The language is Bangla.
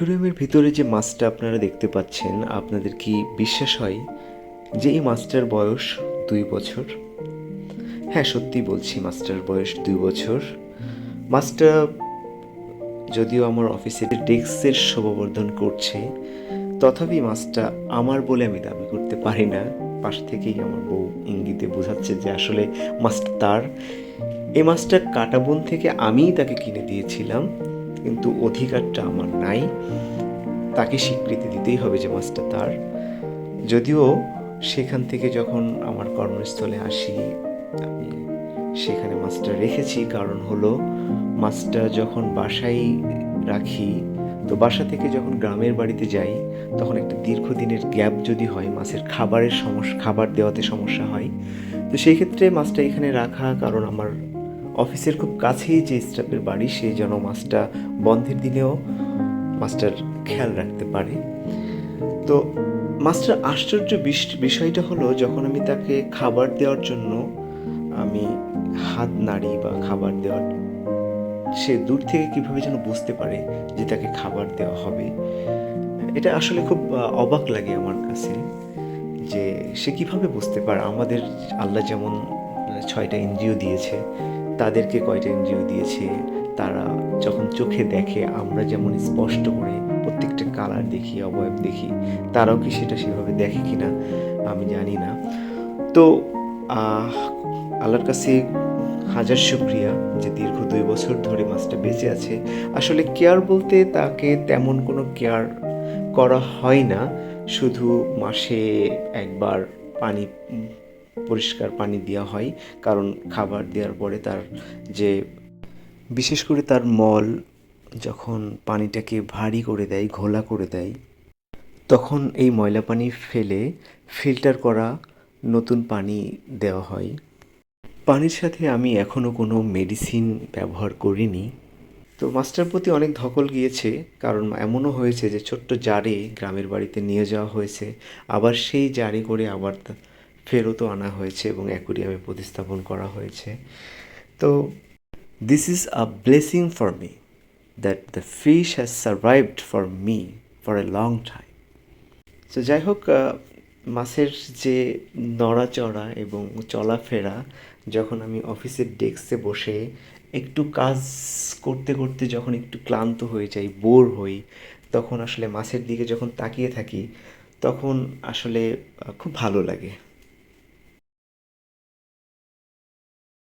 অ্যাকোরিয়ামের ভিতরে যে মাছটা আপনারা দেখতে পাচ্ছেন, আপনাদের কি বিশ্বাস হয় যে এই মাছটার বয়স দুই বছর? হ্যাঁ সত্যি বলছি মাছটার বয়স দুই বছর। মাছটা যদিও আমার অফিসের ডেস্কের শোভাবর্ধন করছে, তথাপি মাছটা আমার বলে আমি দাবি করতে পারি না। পাশ থেকেই আমার বউ ইঙ্গিতে বোঝাচ্ছে যে আসলে মাছটা তার। এই মাছটা কাটাবন থেকে আমিই তাকে কিনে দিয়েছিলাম। কিন্তু অধিকারটা আমার নাই। তাকে স্বীকৃতি দিতেই হবে যে মাছটা তার। যদিও সেখান থেকে যখন আমার কর্মস্থলে আসি, আমি সেখানে মাছটা রেখেছি। কারণ হলো, মাছটা যখন বাসায় রাখি, তো বাসা থেকে যখন গ্রামের বাড়িতে যাই, তখন একটা দীর্ঘদিনের গ্যাপ যদি হয়, মাছের খাবারের সমস্যা খাবার দেওয়াতে সমস্যা হয়, তো সেই ক্ষেত্রে মাছটা এখানে রাখা কারণ আমার অফিসের খুব কাছেই যে স্টাফের বাড়ি, সে যেন মাছটা বন্ধের দিনেও মাছটার খেয়াল রাখতে পারে। তো মাছটার আশ্চর্য বিষ- বিষয়টা হলো, যখন আমি তাকে খাবার দেওয়ার জন্য আমি হাত নাড়ি বা খাবার দেওয়ার, সে দূর থেকে কীভাবে যেন বুঝতে পারে যে তাকে খাবার দেওয়া হবে, এটা আসলে খুব অবাক লাগে আমার কাছে যে সে কীভাবে বুঝতে পারে? আমাদের আল্লাহ যেমন ছয়টা এনজিও দিয়েছে তাদেরকে কয়টা এনজিও দিয়েছে, তারা যখন চোখে দেখে আমরা যেমন স্পষ্ট করে প্রত্যেকটা কালার দেখি, অবয়ব দেখি, তারাও কি সেটা সেভাবে দেখে কি না আমি জানি না। তো আল্লাহর কাছে হাজার শুক্রিয়া যে দীর্ঘ দুই বছর ধরে মাছটা বেঁচে আছে। আসলে কেয়ার বলতে তাকে তেমন কোনো কেয়ার করা হয় না। শুধু মাসে একবার পানি পরিষ্কার পানি দেওয়া হয়, কারণ খাবার দেওয়ার পরে তার যে, বিশেষ করে তার মল যখন পানিটাকে ভারী করে দেয়, ঘোলা করে দেয়, তখন এই ময়লা পানি ফেলে ফিল্টার করা নতুন পানি দেওয়া হয়। পানির সাথে আমি এখনও কোনো মেডিসিন ব্যবহার করিনি। তো মাস্টার প্রতি অনেক ধকল গিয়েছে, কারণ এমনও হয়েছে যে ছোট্ট জারে গ্রামের বাড়িতে নিয়ে যাওয়া হয়েছে, আবার সেই জারে করে আবার ফেরতও আনা হয়েছে এবং অ্যাকুরিয়ামে প্রতিস্থাপন করা হয়েছে। তো this is a blessing for me that the fish has survived for me for a long time তো যাই হোক মাছের যে নড়াচড়া এবং চলাফেরা, যখন আমি অফিসের ডেস্কে বসে একটু কাজ করতে করতে যখন একটু ক্লান্ত হয়ে যাই, বোর হই, তখন আসলে মাছের দিকে যখন তাকিয়ে থাকি, তখন আসলে খুব ভালো লাগে।